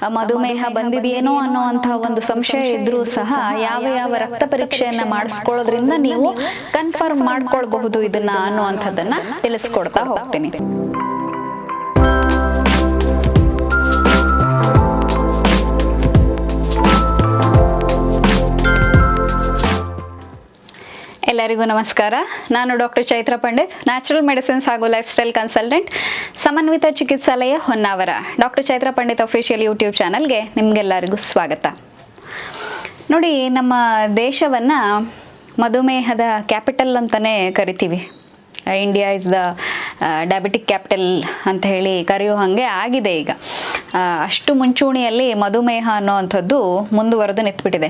ಮಧುಮೇಹ ಬಂದಿದೆಯೇನೋ ಅನ್ನುವಂತಹ ಒಂದು ಸಂಶಯ ಇದ್ರೂ ಸಹ ಯಾವ ಯಾವ ರಕ್ತ ಪರೀಕ್ಷೆಯನ್ನ ಮಾಡಿಸ್ಕೊಳ್ಳೋದ್ರಿಂದ ನೀವು ಕನ್ಫರ್ಮ್ ಮಾಡ್ಕೊಳ್ಬಹುದು ಇದನ್ನ ಅನ್ನುವಂಥದ್ದನ್ನ ತಿಳಿಸ್ಕೊಡ್ತಾ ಹೋಗ್ತೀನಿ. ಎಲ್ಲರಿಗೂ ನಮಸ್ಕಾರ. ನಾನು doctor Chaitra Pandit, natural medicines ಹಾಗೂ life style consultant, Samanvita ಚಿಕಿತ್ಸಾಲಯ Honnavar. Doctor Chaitra Pandit official YouTube ಚಾನಲ್ಗೆ ನಿಮಗೆಲ್ಲರಿಗೂ ಸ್ವಾಗತ. ನೋಡಿ, ನಮ್ಮ ದೇಶವನ್ನು ಮಧುಮೇಹದ ಕ್ಯಾಪಿಟಲ್ ಅಂತಲೇ ಕರಿತೀವಿ. India is the diabetic capital ಅಂತ ಹೇಳಿ ಕರೆಯೋ ಹಾಗೆ ಆಗಿದೆ ಈಗ. ಅಷ್ಟು ಮುಂಚೂಣಿಯಲ್ಲಿ ಮಧುಮೇಹ ಅನ್ನೋವಂಥದ್ದು ಮುಂದುವರೆದು ನಿಂತ್ಬಿಟ್ಟಿದೆ.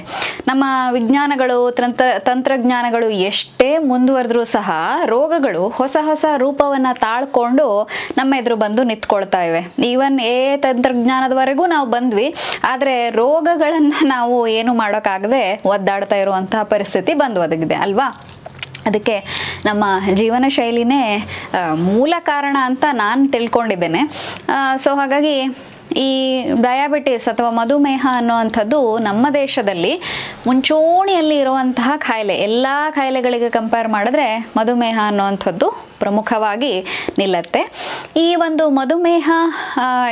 ನಮ್ಮ ವಿಜ್ಞಾನಗಳು, ತಂತ್ರ, ತಂತ್ರಜ್ಞಾನಗಳು ಎಷ್ಟೇ ಮುಂದುವರೆದ್ರೂ ಸಹ ರೋಗಗಳು ಹೊಸ ಹೊಸ ರೂಪವನ್ನು ತಾಳ್ಕೊಂಡು ನಮ್ಮ ಎದುರು ಬಂದು ನಿಂತ್ಕೊಳ್ತಾ ಇವೆ. ಈವನ್ ಏ ತಂತ್ರಜ್ಞಾನದವರೆಗೂ ನಾವು ಬಂದ್ವಿ, ಆದರೆ ರೋಗಗಳನ್ನು ನಾವು ಏನು ಮಾಡೋಕ್ಕಾಗದೆ ಒದ್ದಾಡ್ತಾ ಇರುವಂತಹ ಪರಿಸ್ಥಿತಿ ಬಂದು ಒದಗಿದೆ, ಅಲ್ವಾ? ಅದಕ್ಕೆ ನಮ್ಮ ಜೀವನ ಶೈಲಿನೇ ಮೂಲ ಕಾರಣ ಅಂತ ನಾನು ತಿಳ್ಕೊಂಡಿದ್ದೇನೆ. ಸೊ ಹಾಗಾಗಿ ಈ ಡಯಾಬಿಟಿಸ್ ಅಥವಾ ಮಧುಮೇಹ ಅನ್ನುವಂಥದ್ದು ನಮ್ಮ ದೇಶದಲ್ಲಿ ಮುಂಚೂಣಿಯಲ್ಲಿ ಇರುವಂತಹ ಖಾಯಿಲೆ, ಎಲ್ಲ ಖಾಯಿಲೆಗಳಿಗೆ ಕಂಪೇರ್ ಮಾಡಿದ್ರೆ ಮಧುಮೇಹ ಅನ್ನುವಂಥದ್ದು ಪ್ರಮುಖವಾಗಿ ನಿಲ್ಲತ್ತೆ. ಈ ಒಂದು ಮಧುಮೇಹ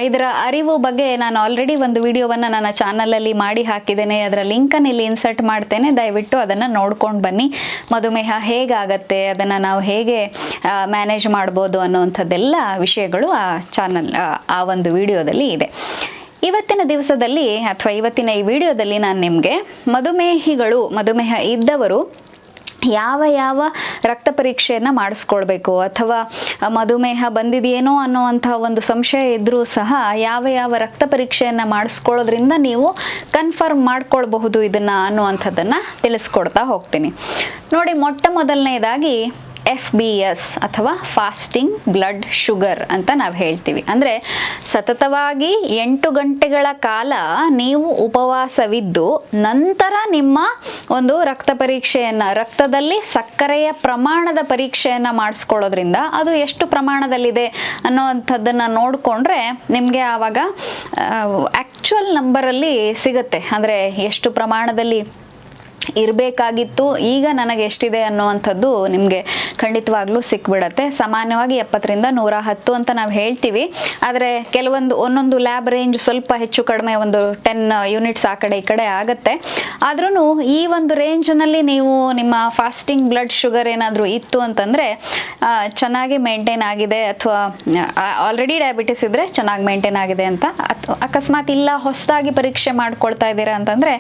ಇದರ ಅರಿವು ಬಗ್ಗೆ ನಾನು ಆಲ್ರೆಡಿ ಒಂದು ವಿಡಿಯೋವನ್ನು ನನ್ನ ಚಾನಲಲ್ಲಿ ಮಾಡಿ ಹಾಕಿದ್ದೇನೆ. ಅದರ ಲಿಂಕನ್ನು ಇಲ್ಲಿ ಇನ್ಸರ್ಟ್ ಮಾಡ್ತೇನೆ. ದಯವಿಟ್ಟು ಅದನ್ನು ನೋಡ್ಕೊಂಡು ಬನ್ನಿ. ಮಧುಮೇಹ ಹೇಗಾಗತ್ತೆ? ಅದನ್ನು ನಾವು ಹೇಗೆ ಮ್ಯಾನೇಜ್ ಮಾಡ್ಬೋದು ಅನ್ನೋವಂಥದ್ದೆಲ್ಲ ವಿಷಯಗಳು ಆ ಚಾನಲ್ ಆ ಒಂದು ವಿಡಿಯೋದಲ್ಲಿ ಇದೆ. ಇವತ್ತಿನ ದಿವಸದಲ್ಲಿ ಅಥವಾ ಇವತ್ತಿನ ಈ ವಿಡಿಯೋದಲ್ಲಿ ನಾನು ನಿಮಗೆ ಮಧುಮೇಹಿಗಳು, ಮಧುಮೇಹ ಇದ್ದವರು ಯಾವ ಯಾವ ರಕ್ತ ಪರೀಕ್ಷೆಯನ್ನು ಮಾಡಿಸ್ಕೊಳ್ಬೇಕು ಅಥವಾ ಮಧುಮೇಹ ಬಂದಿದೆಯೇನೋ ಅನ್ನುವಂತಹ ಒಂದು ಸಂಶಯ ಇದ್ದರೂ ಸಹ ಯಾವ ಯಾವ ರಕ್ತ ಪರೀಕ್ಷೆಯನ್ನು ಮಾಡಿಸ್ಕೊಳ್ಳೋದ್ರಿಂದ ನೀವು ಕನ್ಫರ್ಮ್ ಮಾಡ್ಕೊಳ್ಬಹುದು ಇದನ್ನು ಅನ್ನುವಂಥದ್ದನ್ನು ತಿಳಿಸ್ಕೊಡ್ತಾ ಹೋಗ್ತೀನಿ. ನೋಡಿ ಮೊಟ್ಟ ಮೊದಲನೇದಾಗಿ ಎಫ್ ಬಿ ಎಸ್ ಅಥವಾ ಫಾಸ್ಟಿಂಗ್ ಬ್ಲಡ್ ಶುಗರ್ ಅಂತ ನಾವು ಹೇಳ್ತೀವಿ. ಅಂದರೆ ಸತತವಾಗಿ ಎಂಟು ಗಂಟೆಗಳ ಕಾಲ ನೀವು ಉಪವಾಸವಿದ್ದು ನಂತರ ನಿಮ್ಮ ಒಂದು ರಕ್ತ ಪರೀಕ್ಷೆಯನ್ನು, ರಕ್ತದಲ್ಲಿ ಸಕ್ಕರೆಯ ಪ್ರಮಾಣದ ಪರೀಕ್ಷೆಯನ್ನು ಮಾಡಿಸ್ಕೊಳ್ಳೋದ್ರಿಂದ ಅದು ಎಷ್ಟು ಪ್ರಮಾಣದಲ್ಲಿದೆ ಅನ್ನೋವಂಥದ್ದನ್ನು ನೋಡಿಕೊಂಡ್ರೆ ನಿಮಗೆ ಆವಾಗ ಆ್ಯಕ್ಚುಯಲ್ ನಂಬರಲ್ಲಿ ಸಿಗುತ್ತೆ. ಅಂದರೆ ಎಷ್ಟು ಪ್ರಮಾಣದಲ್ಲಿ ಇರಬೇಕಾಗಿತ್ತು. ಈಗ ನನಗೆ ಎಷ್ಟಿದೆ ಅನ್ನುವಂಥದ್ದು ನಿಮಗೆ ಖಂಡಿತವಾಗ್ಲೂ ಸಿಕ್ಬಿಡತ್ತೆ. ಸಾಮಾನ್ಯವಾಗಿ ಎಪ್ಪತ್ತರಿಂದ ನೂರ ಹತ್ತು ಅಂತ ನಾವು ಹೇಳ್ತೀವಿ. ಆದರೆ ಕೆಲವೊಂದು, ಒಂದೊಂದು ಲ್ಯಾಬ್ ರೇಂಜ್ ಸ್ವಲ್ಪ ಹೆಚ್ಚು ಕಡಿಮೆ ಒಂದು ಟೆನ್ ಯೂನಿಟ್ಸ್ ಆ ಕಡೆ ಈ ಕಡೆ ಆಗುತ್ತೆ. ಆದ್ರೂ ಈ ಒಂದು ರೇಂಜ್ನಲ್ಲಿ ನೀವು ನಿಮ್ಮ ಫಾಸ್ಟಿಂಗ್ ಬ್ಲಡ್ ಶುಗರ್ ಏನಾದರೂ ಇತ್ತು ಅಂತಂದರೆ ಚೆನ್ನಾಗಿ ಮೇಂಟೈನ್ ಆಗಿದೆ ಅಥವಾ ಆಲ್ರೆಡಿ ಡಯಾಬಿಟಿಸ್ ಇದ್ದರೆ ಚೆನ್ನಾಗಿ ಮೇಂಟೈನ್ ಆಗಿದೆ ಅಂತ. ಅಕಸ್ಮಾತ್ ಇಲ್ಲ, ಹೊಸದಾಗಿ ಪರೀಕ್ಷೆ ಮಾಡ್ಕೊಳ್ತಾ ಇದ್ದೀರಾ ಅಂತಂದರೆ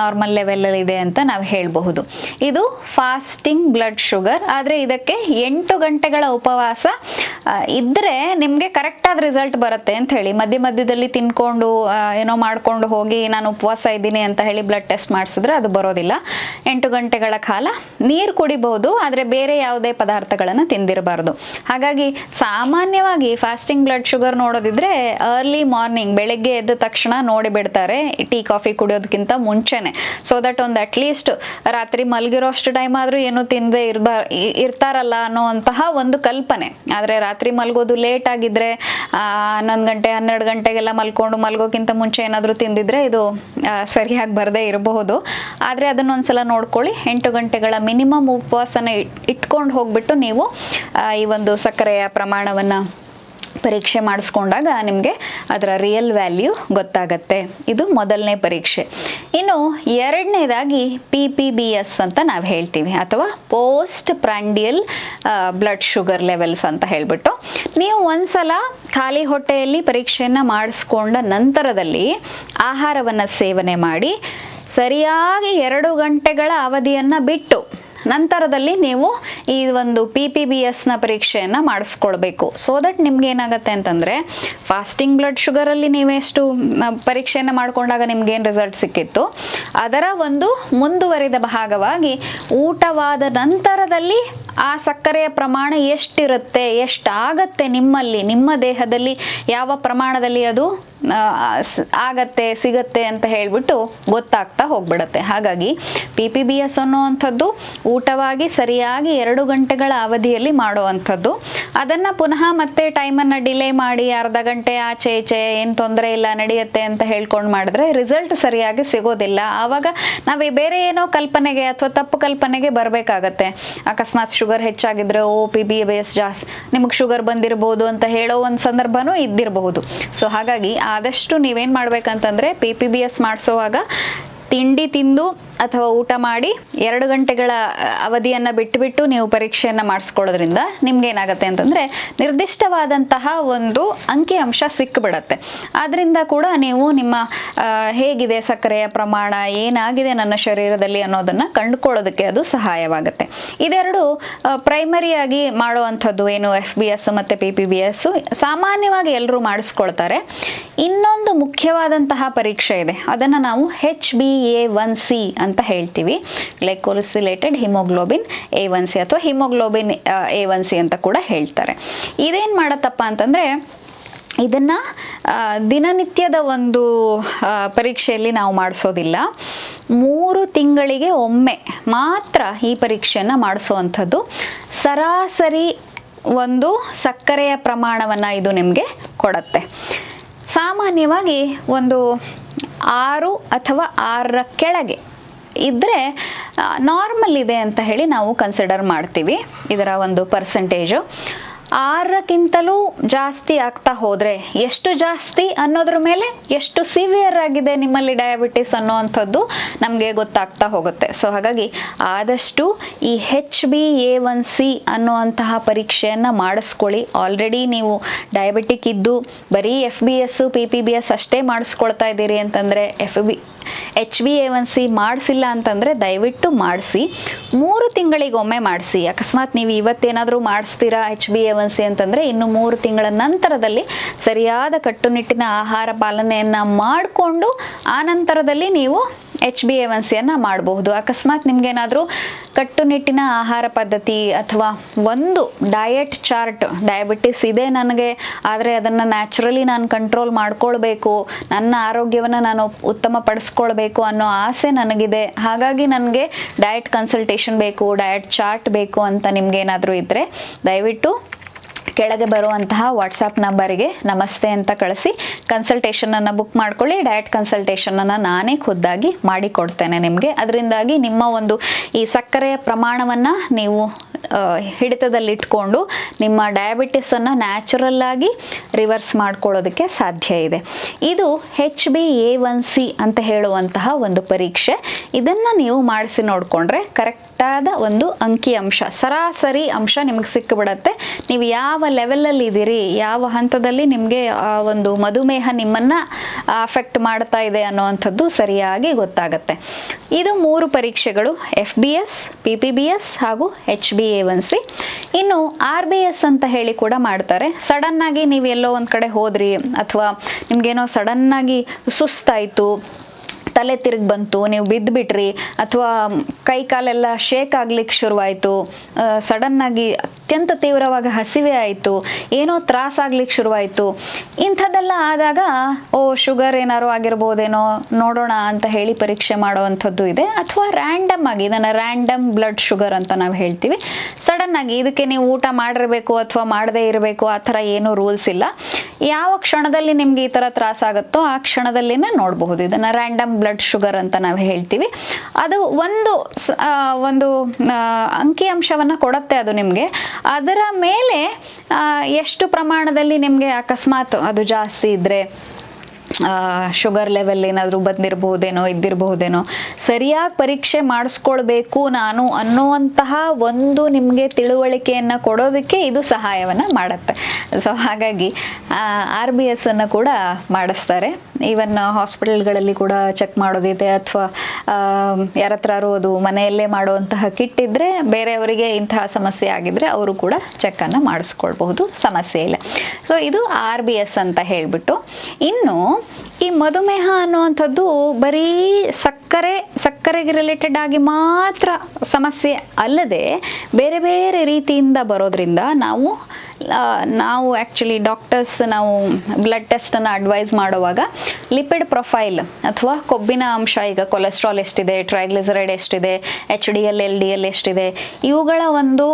ನಾರ್ಮಲ್ ಲೆವೆಲಲ್ಲಿ ಇದೆ ಅಂತ ನಾವು ಹೇಳಬಹುದು. ಇದು ಫಾಸ್ಟಿಂಗ್ ಬ್ಲಡ್ ಶುಗರ್ ಆದರೆ ಇದಕ್ಕೆ ಎಂಟು ಗಂಟೆಗಳ ಉಪವಾಸ ಇದ್ದರೆ ನಿಮಗೆ ಕರೆಕ್ಟಾದ ರಿಸಲ್ಟ್ ಬರುತ್ತೆ ಅಂತ ಹೇಳಿ. ಮಧ್ಯ ಮಧ್ಯದಲ್ಲಿ ತಿನ್ಕೊಂಡು ಏನೋ ಮಾಡ್ಕೊಂಡು ಹೋಗಿ ನಾನು ಉಪವಾಸ ಇದ್ದೀನಿ ಅಂತ ಹೇಳಿ ಬ್ಲಡ್ ಟೆಸ್ಟ್ ಮಾಡಿಸಿದ್ರೆ ಅದು ಬರೋದಿಲ್ಲ. ಎಂಟು ಗಂಟೆಗಳ ಕಾಲ ನೀರು ಕುಡಿಬಹುದು, ಆದರೆ ಬೇರೆ ಯಾವುದೇ ಪದಾರ್ಥಗಳನ್ನು ತಿಂದಿರಬಾರ್ದು. ಹಾಗಾಗಿ ಸಾಮಾನ್ಯವಾಗಿ ಫಾಸ್ಟಿಂಗ್ ಬ್ಲಡ್ ಶುಗರ್ ನೋಡೋದಿದ್ರೆ ಅರ್ಲಿ ಮಾರ್ನಿಂಗ್ ಬೆಳಗ್ಗೆ ಎದ್ದ ತಕ್ಷಣ ನೋಡಿಬಿಡ್ತಾರೆ ಟೀ, ಕಾಫಿ ಕುಡಿಯೋದಕ್ಕಿಂತ ಮುಂಚೆನೆ. ಸೊ ದಟ್ ಒಂದು ಅಟ್ಲೀಸ್ಟ್ ರಾತ್ರಿ ಮಲಗಿರೋ ಅಷ್ಟು ಟೈಮ್ ಆದ್ರೂ ಏನು ತಿಂದೆ ಇರ್ಬಾ ಇರ್ತಾರಲ್ಲ ಇರ್ತಾರಲ್ಲ ಅನ್ನೋವಂತಹ ಒಂದು ಕಲ್ಪನೆ. ಆದರೆ ರಾತ್ರಿ ಮಲಗೋದು ಲೇಟ್ ಆಗಿದ್ರೆ ಹನ್ನೊಂದು ಗಂಟೆ, ಹನ್ನೆರಡು ಗಂಟೆಗೆಲ್ಲ ಮಲ್ಕೊಂಡು ಮಲ್ಗೋಕ್ಕಿಂತ ಮುಂಚೆ ಏನಾದರೂ ತಿಂದಿದ್ರೆ ಇದು ಸರಿಯಾಗಿ ಬರದೇ ಇರಬಹುದು. ಆದರೆ ಅದನ್ನೊಂದ್ಸಲ ನೋಡ್ಕೊಳ್ಳಿ. ಎಂಟು ಗಂಟೆಗಳ ಮಿನಿಮಮ್ ಉಪವಾಸನ ಇಟ್- ಇಟ್ಕೊಂಡು ಹೋಗ್ಬಿಟ್ಟು ನೀವು ಈ ಒಂದು ಸಕ್ಕರೆಯ ಪ್ರಮಾಣವನ್ನು ಪರೀಕ್ಷೆ ಮಾಡಿಸ್ಕೊಂಡಾಗ ನಿಮಗೆ ಅದರ ರಿಯಲ್ ವ್ಯಾಲ್ಯೂ ಗೊತ್ತಾಗತ್ತೆ. ಇದು ಮೊದಲನೇ ಪರೀಕ್ಷೆ. ಇನ್ನು ಎರಡನೇದಾಗಿ ಪಿ ಪಿ ಬಿ ಎಸ್ ಅಂತ ನಾವು ಹೇಳ್ತೀವಿ, ಅಥವಾ post prandial blood sugar levels ಅಂತ ಹೇಳಿಬಿಟ್ಟು. ನೀವು ಒಂದ್ಸಲ ಖಾಲಿ ಹೊಟ್ಟೆಯಲ್ಲಿ ಪರೀಕ್ಷೆಯನ್ನು ಮಾಡಿಸ್ಕೊಂಡ ನಂತರದಲ್ಲಿ ಆಹಾರವನ್ನು ಸೇವನೆ ಮಾಡಿ, ಸರಿಯಾಗಿ ಎರಡು ಗಂಟೆಗಳ ಅವಧಿಯನ್ನು ಬಿಟ್ಟು ನಂತರದಲ್ಲಿ ನೀವು ಈ ಒಂದು ಪಿ ಪಿ ಬಿ ಎಸ್ನ ಪರೀಕ್ಷೆಯನ್ನು ಮಾಡಿಸ್ಕೊಳ್ಬೇಕು. ಸೊ ದಟ್ ನಿಮ್ಗೆ ಏನಾಗುತ್ತೆ ಅಂತಂದರೆ ಫಾಸ್ಟಿಂಗ್ ಬ್ಲಡ್ ಶುಗರಲ್ಲಿ ನೀವೆಷ್ಟು ಪರೀಕ್ಷೆಯನ್ನು ಮಾಡಿಕೊಂಡಾಗ ನಿಮ್ಗೇನು ರಿಸಲ್ಟ್ ಸಿಕ್ಕಿತ್ತು? ಅದರ ಒಂದು ಮುಂದುವರಿದ ಭಾಗವಾಗಿ ಊಟವಾದ ನಂತರದಲ್ಲಿ ಆ ಸಕ್ಕರೆಯ ಪ್ರಮಾಣ ಎಷ್ಟಿರುತ್ತೆ, ಎಷ್ಟಾಗತ್ತೆ ನಿಮ್ಮಲ್ಲಿ, ನಿಮ್ಮ ದೇಹದಲ್ಲಿ ಯಾವ ಪ್ರಮಾಣದಲ್ಲಿ ಅದು? ಆಗತ್ತೆ, ಸಿಗತ್ತೆ ಅಂತ ಹೇಳ್ಬಿಟ್ಟು ಗೊತ್ತಾಗ್ತಾ ಹೋಗ್ಬಿಡತ್ತೆ. ಹಾಗಾಗಿ ಪಿ ಪಿ ಬಿ ಎಸ್ ಅನ್ನುವಂಥದ್ದು ಊಟವಾಗಿ ಸರಿಯಾಗಿ ಎರಡು ಗಂಟೆಗಳ ಅವಧಿಯಲ್ಲಿ ಮಾಡುವಂಥದ್ದು. ಅದನ್ನು ಪುನಃ ಮತ್ತೆ ಟೈಮನ್ನು ಡಿಲೇ ಮಾಡಿ ಅರ್ಧ ಗಂಟೆ ಆಚೆ ಈಚೆ ಏನು ತೊಂದರೆ ಇಲ್ಲ, ನಡೆಯುತ್ತೆ ಅಂತ ಹೇಳ್ಕೊಂಡು ಮಾಡಿದ್ರೆ ರಿಸಲ್ಟ್ ಸರಿಯಾಗಿ ಸಿಗೋದಿಲ್ಲ. ಆವಾಗ ನಾವು ಬೇರೆ ಏನೋ ಕಲ್ಪನೆಗೆ ಅಥವಾ ತಪ್ಪು ಕಲ್ಪನೆಗೆ ಬರಬೇಕಾಗತ್ತೆ. ಅಕಸ್ಮಾತ್ sugar ಹೆಚ್ಚಾಗಿದ್ರೆ, O P B B S ಜಾಸ್ತಿ ನಿಮಗೆ ಶುಗರ್ ಬಂದಿರಬಹುದು ಅಂತ ಹೇಳೋ ಒಂದು ಸಂದರ್ಭನೂ ಇದ್ದಿರಬಹುದು. ಸೊ ಹಾಗಾಗಿ ಆದಷ್ಟು ನೀವೇನು ಮಾಡ್ಬೇಕಂತಂದ್ರೆ ಪಿ ಪಿ ಬಿ ಎಸ್ ಮಾಡಿಸೋವಾಗ ತಿಂಡಿ ತಿಂದು ಅಥವಾ ಊಟ ಮಾಡಿ ಎರಡು ಗಂಟೆಗಳ ಅವಧಿಯನ್ನು ಬಿಟ್ಟುಬಿಟ್ಟು ನೀವು ಪರೀಕ್ಷೆಯನ್ನು ಮಾಡಿಸ್ಕೊಳ್ಳೋದ್ರಿಂದ ನಿಮ್ಗೆ ಏನಾಗುತ್ತೆ ಅಂತಂದರೆ ನಿರ್ದಿಷ್ಟವಾದಂತಹ ಒಂದು ಅಂಕಿಅಂಶ ಸಿಕ್ಕಿಬಿಡತ್ತೆ ಆದ್ದರಿಂದ ಕೂಡ ನೀವು ನಿಮ್ಮ ಹೇಗಿದೆ ಸಕ್ಕರೆಯ ಪ್ರಮಾಣ, ಏನಾಗಿದೆ ನನ್ನ ಶರೀರದಲ್ಲಿ ಅನ್ನೋದನ್ನು ಕಂಡುಕೊಳ್ಳೋದಕ್ಕೆ ಅದು ಸಹಾಯವಾಗುತ್ತೆ. ಇದೆರಡು ಪ್ರೈಮರಿಯಾಗಿ ಮಾಡುವಂಥದ್ದು ಏನು ಎಫ್ ಬಿ ಎಸ್ ಮತ್ತು ಪಿ ಪಿ ಬಿ ಎಸ್ ಸಾಮಾನ್ಯವಾಗಿ ಎಲ್ಲರೂ ಮಾಡಿಸ್ಕೊಳ್ತಾರೆ. ಇನ್ನೊಂದು ಮುಖ್ಯವಾದಂತಹ ಪರೀಕ್ಷೆ ಇದೆ. ಅದನ್ನು ನಾವು H B A one C ಅಂತ ಹೇಳ್ತೀವಿ. Glycosylated haemoglobin A one C ಅಥವಾ ಹಿಮೋಗ್ಲೋಬಿನ್ ಎ ಒನ್ ಸಿ ಅಂತ ಕೂಡ ಹೇಳ್ತಾರೆ. ಇದೇನು ಮಾಡತ್ತಪ್ಪ ಅಂತಂದರೆ, ಇದನ್ನು ದಿನನಿತ್ಯದ ಒಂದು ಪರೀಕ್ಷೆಯಲ್ಲಿ ನಾವು ಮಾಡಿಸೋದಿಲ್ಲ. ಮೂರು ತಿಂಗಳಿಗೆ ಒಮ್ಮೆ ಮಾತ್ರ ಈ ಪರೀಕ್ಷೆಯನ್ನು ಮಾಡಿಸೋವಂಥದ್ದು. ಸರಾಸರಿ ಒಂದು ಸಕ್ಕರೆಯ ಪ್ರಮಾಣವನ್ನು ಇದು ನಿಮಗೆ ಕೊಡುತ್ತೆ. ಸಾಮಾನ್ಯವಾಗಿ ಒಂದು ಆರು ಅಥವಾ ಆರರ ಕೆಳಗೆ ಇದ್ದರೆ ನಾರ್ಮಲ್ ಇದೆ ಅಂತ ಹೇಳಿ ನಾವು ಕನ್ಸಿಡರ್ ಮಾಡ್ತೀವಿ. ಇದರ ಒಂದು ಪರ್ಸೆಂಟೇಜು ಆರಕ್ಕಿಂತಲೂ ಜಾಸ್ತಿ ಆಗ್ತಾ ಹೋದರೆ ಎಷ್ಟು ಜಾಸ್ತಿ ಅನ್ನೋದ್ರ ಮೇಲೆ ಎಷ್ಟು ಸಿವಿಯರ್ ಆಗಿದೆ ನಿಮ್ಮಲ್ಲಿ ಡಯಾಬಿಟಿಸ್ ಅನ್ನೋವಂಥದ್ದು ನಮಗೆ ಗೊತ್ತಾಗ್ತಾ ಹೋಗುತ್ತೆ. ಸೊ ಹಾಗಾಗಿ ಆದಷ್ಟು ಈ H B A one C ಅನ್ನುವಂತಹ ಪರೀಕ್ಷೆಯನ್ನು ಮಾಡಿಸ್ಕೊಳ್ಳಿ. ಆಲ್ರೆಡಿ ನೀವು ಡಯಾಬಿಟಿಕ್ ಇದ್ದು ಬರೀ F B S P P B S ಅಷ್ಟೇ ಮಾಡಿಸ್ಕೊಳ್ತಾ ಇದ್ದೀರಿ ಅಂತಂದರೆ F B H V A one C ಮಾಡಿಸಿಲ್ಲ ಅಂತಂದರೆ ದಯವಿಟ್ಟು ಮಾಡಿಸಿ. ಮೂರು ತಿಂಗಳಿಗೊಮ್ಮೆ ಮಾಡಿಸಿ. ಅಕಸ್ಮಾತ್ ನೀವು ಇವತ್ತೇನಾದರೂ ಮಾಡಿಸ್ತೀರಾ H B A one C ಅಂತಂದರೆ ಇನ್ನು ಮೂರು ತಿಂಗಳ ನಂತರದಲ್ಲಿ ಸರಿಯಾದ ಕಟ್ಟುನಿಟ್ಟಿನ ಆಹಾರ ಪಾಲನೆಯನ್ನು ಮಾಡಿಕೊಂಡು ಆ ನಂತರದಲ್ಲಿ ನೀವು ಎಚ್ ಬಿ ಎ ಒನ್ ಸಿಯನ್ನು ಮಾಡಬಹುದು. ಅಕಸ್ಮಾತ್ ನಿಮ್ಗೇನಾದರೂ ಕಟ್ಟುನಿಟ್ಟಿನ ಆಹಾರ ಪದ್ಧತಿ ಅಥವಾ ಒಂದು ಡಯಟ್ ಚಾರ್ಟ್ ಡಯಾಬಿಟಿಸ್ ಇದೆ ನನಗೆ, ಆದರೆ ಅದನ್ನು ನ್ಯಾಚುರಲಿ ನಾನು ಕಂಟ್ರೋಲ್ ಮಾಡ್ಕೊಳ್ಬೇಕು, ನನ್ನ ಆರೋಗ್ಯವನ್ನು ನಾನು ಉತ್ತಮ ಪಡಿಸ್ಕೊಳ್ಬೇಕು ಅನ್ನೋ ಆಸೆ ನನಗಿದೆ. ಹಾಗಾಗಿ ನನಗೆ ಡಯಟ್ ಕನ್ಸಲ್ಟೇಷನ್ ಬೇಕು ಡಯಟ್ ಚಾರ್ಟ್ ಬೇಕು ಅಂತ ನಿಮಗೇನಾದರೂ ಇದ್ದರೆ ದಯವಿಟ್ಟು ಕೆಳಗೆ ಬರುವಂತಹ ವಾಟ್ಸಪ್ ನಂಬರಿಗೆ ನಮಸ್ತೆ ಅಂತ ಕಳಿಸಿ. ಕನ್ಸಲ್ಟೇಷನನ್ನು ಬುಕ್ ಮಾಡ್ಕೊಳ್ಳಿ. ಡಯಟ್ ಕನ್ಸಲ್ಟೇಷನನ್ನು ನಾನೇ ಖುದ್ದಾಗಿ ಮಾಡಿಕೊಡ್ತೇನೆ ನಿಮಗೆ. ಅದರಿಂದಾಗಿ ನಿಮ್ಮ ಒಂದು ಈ ಸಕ್ಕರೆಯ ಪ್ರಮಾಣವನ್ನು ನೀವು ಹಿಡಿತದಲ್ಲಿಟ್ಕೊಂಡು ನಿಮ್ಮ ಡಯಾಬಿಟಿಸನ್ನು ನ್ಯಾಚುರಲ್ ಆಗಿ ರಿವರ್ಸ್ ಮಾಡ್ಕೊಳ್ಳೋದಕ್ಕೆ ಸಾಧ್ಯ ಇದೆ. ಇದು H B A one C ಅಂತ ಹೇಳುವಂತಹ ಒಂದು ಪರೀಕ್ಷೆ. ಇದನ್ನು ನೀವು ಮಾಡಿಸಿ ನೋಡಿಕೊಂಡ್ರೆ ಕರೆಕ್ಟಾದ ಒಂದು ಅಂಕಿ ಅಂಶ, ಸರಾಸರಿ ಅಂಶ ನಿಮಗೆ ಸಿಕ್ಕಿಬಿಡತ್ತೆ ನೀವು ಯಾವ ಲೆವೆಲಲ್ಲಿ ಇದ್ದೀರಿ ಯಾವ ಹಂತದಲ್ಲಿ ನಿಮಗೆ ಆ ಒಂದು ಮಧುಮೇಹ ನಿಮ್ಮನ್ನು ಅಫೆಕ್ಟ್ ಮಾಡ್ತಾ ಇದೆ ಅನ್ನುವಂಥದ್ದು ಸರಿಯಾಗಿ ಗೊತ್ತಾಗುತ್ತೆ. ಇದು ಮೂರು ಪರೀಕ್ಷೆಗಳು F B S P P B S ಹಾಗೂ ಎಚ್ ಬಿ ಎ ಒನ್ ಇನ್ನು ಆರ್ ಬಿ ಎಸ್ ಅಂತ ಹೇಳಿ ಕೂಡ ಮಾಡ್ತಾರೆ. ಸಡನ್ ಆಗಿ ನೀವು ಎಲ್ಲೋ ಒಂದು ಕಡೆ ಹೋದ್ರಿ, ಅಥವಾ ನಿಮ್ಗೇನೋ ಆಗಿ ಸುಸ್ತಾಯಿತು, ತಲೆ ತಿರುಗಿ ಬಂತು, ನೀವು ಬಿದ್ದುಬಿಟ್ರಿ ಅಥವಾ ಕೈ ಕಾಲೆಲ್ಲ ಶೇಕ್ ಆಗ್ಲಿಕ್ಕೆ ಶುರುವಾಯಿತು ಸಡನ್ನಾಗಿ ಅತ್ಯಂತ ತೀವ್ರವಾಗಿ ಹಸಿವೆ ಆಯಿತು, ಏನೋ ತ್ರಾಸಾಗ್ಲಿಕ್ಕೆ ಶುರುವಾಯಿತು. ಇಂಥದ್ದೆಲ್ಲ ಆದಾಗ, ಓ, ಶುಗರ್ ಏನಾರು ಆಗಿರ್ಬೋದೇನೋ, ನೋಡೋಣ ಅಂತ ಹೇಳಿ ಪರೀಕ್ಷೆ ಮಾಡುವಂಥದ್ದು ಇದೆ. ಅಥವಾ ರ್ಯಾಂಡಮ್ ಆಗಿ, ಇದನ್ನು ರ್ಯಾಂಡಮ್ ಬ್ಲಡ್ ಶುಗರ್ ಅಂತ ನಾವು ಹೇಳ್ತೀವಿ. ಸಡನ್ ಆಗಿ ಇದಕ್ಕೆ ನೀವು ಊಟ ಮಾಡಿರಬೇಕು ಅಥವಾ ಮಾಡದೇ ಇರಬೇಕು, ಆ ಥರ ಏನೂ ರೂಲ್ಸ್ ಇಲ್ಲ. ಯಾವ ಕ್ಷಣದಲ್ಲಿ ನಿಮ್ಗೆ ಈ ಥರ ತ್ರಾಸಾಗುತ್ತೋ ಆ ಕ್ಷಣದಲ್ಲಿನೇ ನೋಡಬಹುದು. ಇದನ್ನು ರ್ಯಾಂಡಮ್ ಬ್ಲಡ್ ಶುಗರ್ ಅಂತ ನಾವು ಹೇಳ್ತೀವಿ. ಅದು ಒಂದು ಒಂದು ಅಂಕಿಅಂಶವನ್ನು ಕೊಡುತ್ತೆ ಅದು ನಿಮಗೆ. ಅದರ ಮೇಲೆ ಎಷ್ಟು ಪ್ರಮಾಣದಲ್ಲಿ ನಿಮಗೆ ಅಕಸ್ಮಾತ್ ಅದು ಜಾಸ್ತಿ ಇದ್ದರೆ ಶುಗರ್ ಲೆವೆಲ್ ಏನಾದರೂ ಬಂದಿರಬಹುದೇನೋ, ಇದ್ದಿರಬಹುದೇನೋ, ಸರಿಯಾಗಿ ಪರೀಕ್ಷೆ ಮಾಡಿಸ್ಕೊಳ್ಬೇಕು ನಾನು ಅನ್ನುವಂತಹ ಒಂದು ನಿಮಗೆ ತಿಳುವಳಿಕೆಯನ್ನು ಕೊಡೋದಕ್ಕೆ ಇದು ಸಹಾಯವನ್ನು ಮಾಡುತ್ತೆ. ಸೊ ಹಾಗಾಗಿ ಆರ್ ಬಿ ಎಸ್ ಅನ್ನು ಕೂಡ ಮಾಡಿಸ್ತಾರೆ. ಈವನ್ ಹಾಸ್ಪಿಟಲ್ಗಳಲ್ಲಿ ಕೂಡ ಚೆಕ್ ಮಾಡೋದಿದೆ, ಅಥವಾ ಯಾರ ಹತ್ರಾರು ಅದು ಮನೆಯಲ್ಲೇ ಮಾಡುವಂತಹ ಕಿಟ್ ಇದ್ದರೆ ಬೇರೆಯವರಿಗೆ ಇಂತಹ ಸಮಸ್ಯೆ ಆಗಿದ್ದರೆ ಅವರು ಕೂಡ ಚೆಕ್ಕನ್ನು ಮಾಡಿಸ್ಕೊಳ್ಬಹುದು, ಸಮಸ್ಯೆ ಇಲ್ಲ. ಸೊ ಇದು ಆರ್ ಬಿ ಎಸ್ ಅಂತ ಹೇಳಿಬಿಟ್ಟು. ಇನ್ನು ಈ ಮಧುಮೇಹ ಅನ್ನುವಂಥದ್ದು ಬರೀ ಸಕ್ಕರೆ, ಸಕ್ಕರೆಗೆ ರಿಲೇಟೆಡ್ ಆಗಿ ಮಾತ್ರ ಸಮಸ್ಯೆ ಅಲ್ಲದೆ ಬೇರೆ ಬೇರೆ ರೀತಿಯಿಂದ ಬರೋದ್ರಿಂದ ನಾವು ನಾವು ಆ್ಯಕ್ಚುಲಿ ಡಾಕ್ಟರ್ಸ್ ನಾವು ಬ್ಲಡ್ ಟೆಸ್ಟನ್ನು ಅಡ್ವೈಸ್ ಮಾಡುವಾಗ ಲಿಪಿಡ್ ಪ್ರೊಫೈಲ್ ಅಥವಾ ಕೊಬ್ಬಿನ ಅಂಶ, ಈಗ ಕೊಲೆಸ್ಟ್ರಾಲ್ ಎಷ್ಟಿದೆ ಟ್ರೈಗ್ಲಿಸರೈಡ್ ಎಷ್ಟಿದೆ H D L L D L ಎಷ್ಟಿದೆ, ಇವುಗಳ ಒಂದು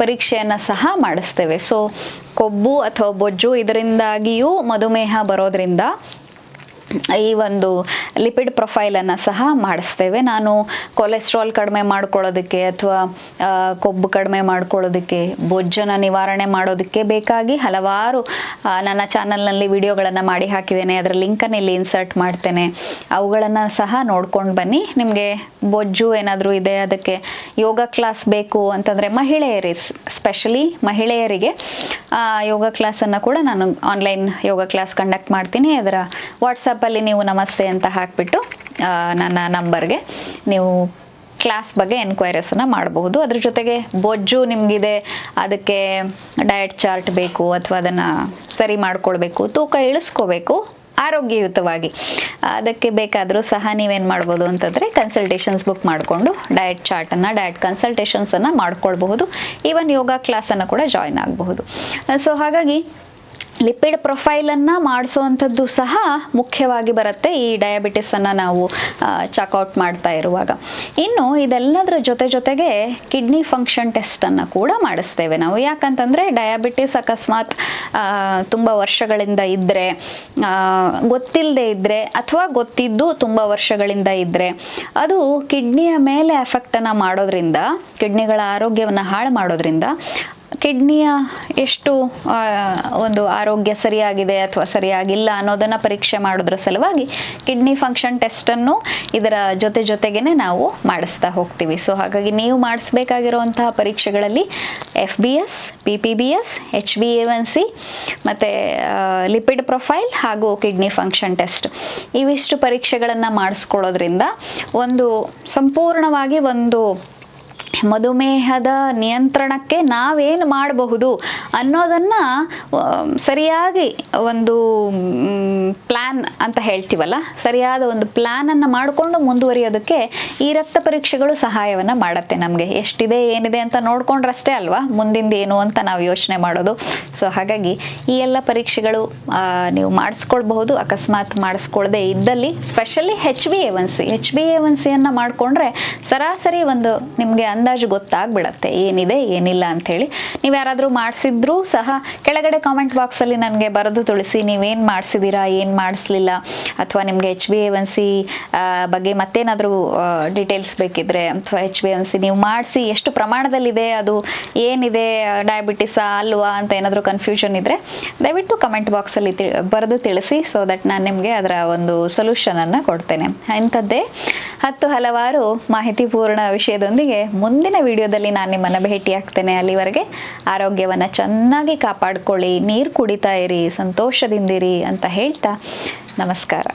ಪರೀಕ್ಷೆಯನ್ನು ಸಹ ಮಾಡಿಸ್ತೇವೆ. ಸೊ ಕೊಬ್ಬು ಅಥವಾ ಬೊಜ್ಜು ಇದರಿಂದಾಗಿಯೂ ಮಧುಮೇಹ ಬರೋದ್ರಿಂದ ಈ ಒಂದು ಲಿಪಿಡ್ ಪ್ರೊಫೈಲನ್ನು ಸಹ ಮಾಡಿಸ್ತೇವೆ. ನಾನು ಕೊಲೆಸ್ಟ್ರಾಲ್ ಕಡಿಮೆ ಮಾಡ್ಕೊಳ್ಳೋದಕ್ಕೆ ಅಥವಾ ಕೊಬ್ಬು ಕಡಿಮೆ ಮಾಡ್ಕೊಳ್ಳೋದಕ್ಕೆ ಬೊಜ್ಜನ ನಿವಾರಣೆ ಮಾಡೋದಕ್ಕೆ ಬೇಕಾಗಿ ಹಲವಾರು ನನ್ನ ಚಾನಲ್ನಲ್ಲಿ ವಿಡಿಯೋಗಳನ್ನು ಮಾಡಿ ಹಾಕಿದ್ದೇನೆ. ಅದರ ಲಿಂಕನ್ನು ಇಲ್ಲಿ ಇನ್ಸರ್ಟ್ ಮಾಡ್ತೇನೆ. ಅವುಗಳನ್ನು ಸಹ ನೋಡ್ಕೊಂಡು ಬನ್ನಿ. ನಿಮಗೆ ಬೊಜ್ಜು ಏನಾದರೂ ಇದೆ? ಅದಕ್ಕೆ ಯೋಗ ಕ್ಲಾಸ್ ಬೇಕು ಅಂತಂದರೆ ಮಹಿಳೆಯರಿ ಸ್ಪೆಷಲಿ ಮಹಿಳೆಯರಿಗೆ ಯೋಗ ಕ್ಲಾಸನ್ನು ಕೂಡ ನಾನು ಆನ್ಲೈನ್ ಯೋಗ ಕ್ಲಾಸ್ ಕಂಡಕ್ಟ್ ಮಾಡ್ತೀನಿ. ಅದರ ವಾಟ್ಸಪ್ಪಲ್ಲಿ ನೀವು ನಮಸ್ತೆ ಅಂತ ಹಾಕಿಬಿಟ್ಟು ನನ್ನ ನಂಬರ್ಗೆ ನೀವು ಕ್ಲಾಸ್ ಬಗ್ಗೆ ಎನ್ಕ್ವೈರೀಸನ್ನು ಮಾಡಬಹುದು. ಅದ್ರ ಜೊತೆಗೆ ಬೊಜ್ಜು ನಿಮಗಿದೆ, ಅದಕ್ಕೆ ಡಯಟ್ ಚಾರ್ಟ್ ಬೇಕು ಅಥವಾ ಅದನ್ನು ಸರಿ ಮಾಡ್ಕೊಳ್ಬೇಕು, ತೂಕ ಇಳಿಸ್ಕೋಬೇಕು, ಆರೋಗ್ಯಯುತವಾಗಿ. ಅದಕ್ಕೆ ಬೇಕಾದರೂ ಸಹ ನೀವೇನು ಮಾಡ್ಬೋದು ಅಂತಂದರೆ ಕನ್ಸಲ್ಟೇಷನ್ಸ್ ಬುಕ್ ಮಾಡಿಕೊಂಡು ಡಯಟ್ ಚಾರ್ಟನ್ನು ಡಯಟ್ ಕನ್ಸಲ್ಟೇಷನ್ಸನ್ನು ಮಾಡ್ಕೊಳ್ಬಹುದು. ಈವನ್ ಯೋಗ ಕ್ಲಾಸನ್ನು ಕೂಡ ಜಾಯ್ನ್ ಆಗಬಹುದು. ಸೊ ಹಾಗಾಗಿ ಲಿಪಿಡ್ ಪ್ರೊಫೈಲನ್ನು ಮಾಡಿಸೋವಂಥದ್ದು ಸಹ ಮುಖ್ಯವಾಗಿ ಬರುತ್ತೆ ಈ ಡಯಾಬಿಟಿಸನ್ನು ನಾವು ಚೆಕ್ಔಟ್ ಮಾಡ್ತಾ ಇರುವಾಗ. ಇನ್ನು ಇದೆಲ್ಲದರ ಜೊತೆ ಜೊತೆಗೆ ಕಿಡ್ನಿ ಫಂಕ್ಷನ್ ಟೆಸ್ಟನ್ನು ಕೂಡ ಮಾಡಿಸ್ತೇವೆ ನಾವು. ಯಾಕಂತಂದರೆ ಡಯಾಬಿಟಿಸ್ ಅಕಸ್ಮಾತ್ ತುಂಬ ವರ್ಷಗಳಿಂದ ಇದ್ದರೆ ಗೊತ್ತಿಲ್ಲದೆ ಇದ್ದರೆ ಅಥವಾ ಗೊತ್ತಿದ್ದು ತುಂಬ ವರ್ಷಗಳಿಂದ ಇದ್ದರೆ ಅದು ಕಿಡ್ನಿಯ ಮೇಲೆ ಎಫೆಕ್ಟನ್ನು ಮಾಡೋದ್ರಿಂದ ಕಿಡ್ನಿಗಳ ಆರೋಗ್ಯವನ್ನು ಹಾಳು ಮಾಡೋದ್ರಿಂದ ಕಿಡ್ನಿಯ ಎಷ್ಟು ಒಂದು ಆರೋಗ್ಯ ಸರಿಯಾಗಿದೆ ಅಥವಾ ಸರಿಯಾಗಿಲ್ಲ ಅನ್ನೋದನ್ನು ಪರೀಕ್ಷೆ ಮಾಡೋದ್ರ ಸಲುವಾಗಿ ಕಿಡ್ನಿ ಫಂಕ್ಷನ್ ಟೆಸ್ಟನ್ನು ಇದರ ಜೊತೆ ಜೊತೆಗೇನೆ ನಾವು ಮಾಡಿಸ್ತಾ ಹೋಗ್ತೀವಿ. ಸೊ ಹಾಗಾಗಿ ನೀವು ಮಾಡಿಸ್ಬೇಕಾಗಿರುವಂತಹ ಪರೀಕ್ಷೆಗಳಲ್ಲಿ F B S P P B S H B A one C ಮತ್ತು ಲಿಪಿಡ್ ಪ್ರೊಫೈಲ್ ಹಾಗೂ ಕಿಡ್ನಿ ಫಂಕ್ಷನ್ ಟೆಸ್ಟ್ ಇವಿಷ್ಟು ಪರೀಕ್ಷೆಗಳನ್ನು ಮಾಡಿಸ್ಕೊಳ್ಳೋದ್ರಿಂದ ಒಂದು ಸಂಪೂರ್ಣವಾಗಿ ಒಂದು ಮಧುಮೇಹದ ನಿಯಂತ್ರಣಕ್ಕೆ ನಾವೇನು ಮಾಡಬಹುದು ಅನ್ನೋದನ್ನು ಸರಿಯಾಗಿ ಒಂದು ಪ್ಲ್ಯಾನ್ ಅಂತ ಹೇಳ್ತೀವಲ್ಲ, ಸರಿಯಾದ ಒಂದು ಪ್ಲ್ಯಾನನ್ನು ಮಾಡಿಕೊಂಡು ಮುಂದುವರಿಯೋದಕ್ಕೆ ಈ ರಕ್ತ ಪರೀಕ್ಷೆಗಳು ಸಹಾಯವನ್ನು ಮಾಡುತ್ತೆ ನಮಗೆ. ಎಷ್ಟಿದೆ, ಏನಿದೆ ಅಂತ ನೋಡ್ಕೊಂಡ್ರಷ್ಟೇ ಅಲ್ವಾ? ಮುಂದಿಂದ ಏನು ಅಂತ ನಾವು ಯೋಚನೆ ಮಾಡೋದು. ಸೊ ಹಾಗಾಗಿ ಈ ಎಲ್ಲ ಪರೀಕ್ಷೆಗಳು ನೀವು ಮಾಡಿಸ್ಕೊಳ್ಬಹುದು. ಅಕಸ್ಮಾತ್ ಮಾಡಿಸ್ಕೊಳ್ದೆ ಇದ್ದಲ್ಲಿ specially H B A one C H B A one ಸಿಯನ್ನು ಮಾಡಿಕೊಂಡ್ರೆ ಸರಾಸರಿ ಒಂದು ನಿಮಗೆ ಅಂದಾಜು ಗೊತ್ತಾಗ್ಬಿಡತ್ತೆ. ಏನಿದೆ, ಏನಿಲ್ಲ ಅಂಥೇಳಿ. ನೀವು ಯಾರಾದರೂ ಮಾಡಿಸಿದ್ರೂ ಸಹ ಕೆಳಗಡೆ ಕಾಮೆಂಟ್ ಬಾಕ್ಸಲ್ಲಿ ನನಗೆ ಬರೆದು ತುಳಿಸಿ ನೀವೇನು ಮಾಡಿಸಿದ್ದೀರಾ ಏನು ಮಾಡಿಸ್ಲಿಲ್ಲ? ಅಥವಾ ನಿಮಗೆ H B A one C ಬಗ್ಗೆ ಮತ್ತೇನಾದರೂ ಡೀಟೇಲ್ಸ್ ಬೇಕಿದ್ರೆ, ಅಥವಾ ಎಚ್ ಬಿ ಎನ್ ಸಿ ನೀವು ಮಾಡಿಸಿ, ಎಷ್ಟು ಪ್ರಮಾಣದಲ್ಲಿದೆ, ಅದು ಏನಿದೆ ಡಯಾಬಿಟಿಸಾ ಅಲ್ವಾ ಅಂತ ಏನಾದರೂ ಕನ್ಫ್ಯೂಷನ್ ಇದ್ದರೆ ದಯವಿಟ್ಟು ಕಮೆಂಟ್ ಬಾಕ್ಸಲ್ಲಿ ತಿ, ಬರೆದು ತಿಳಿಸಿ ಸೊ ದಟ್ ನಾನು ನಿಮಗೆ ಅದರ ಒಂದು ಸೊಲ್ಯೂಷನನ್ನು ಕೊಡ್ತೇನೆ. ಇಂಥದ್ದೇ ಹತ್ತು ಹಲವಾರು ಮಾಹಿತಿಪೂರ್ಣ ವಿಷಯದೊಂದಿಗೆ ಮುಂದಿನ ವಿಡಿಯೋದಲ್ಲಿ ನಾನು ನಿಮ್ಮನ್ನು ಭೇಟಿ ಆಗ್ತೇನೆ. ಅಲ್ಲಿವರೆಗೆ ಆರೋಗ್ಯವನ್ನು ಚೆನ್ನಾಗಿ ಕಾಪಾಡಿಕೊಳ್ಳಿ, ನೀರು ಕುಡಿತಾ ಇರಿ, ಸಂತೋಷದಿಂದಿರಿ ಅಂತ ಹೇಳ್ತಾ ನಮಸ್ಕಾರ.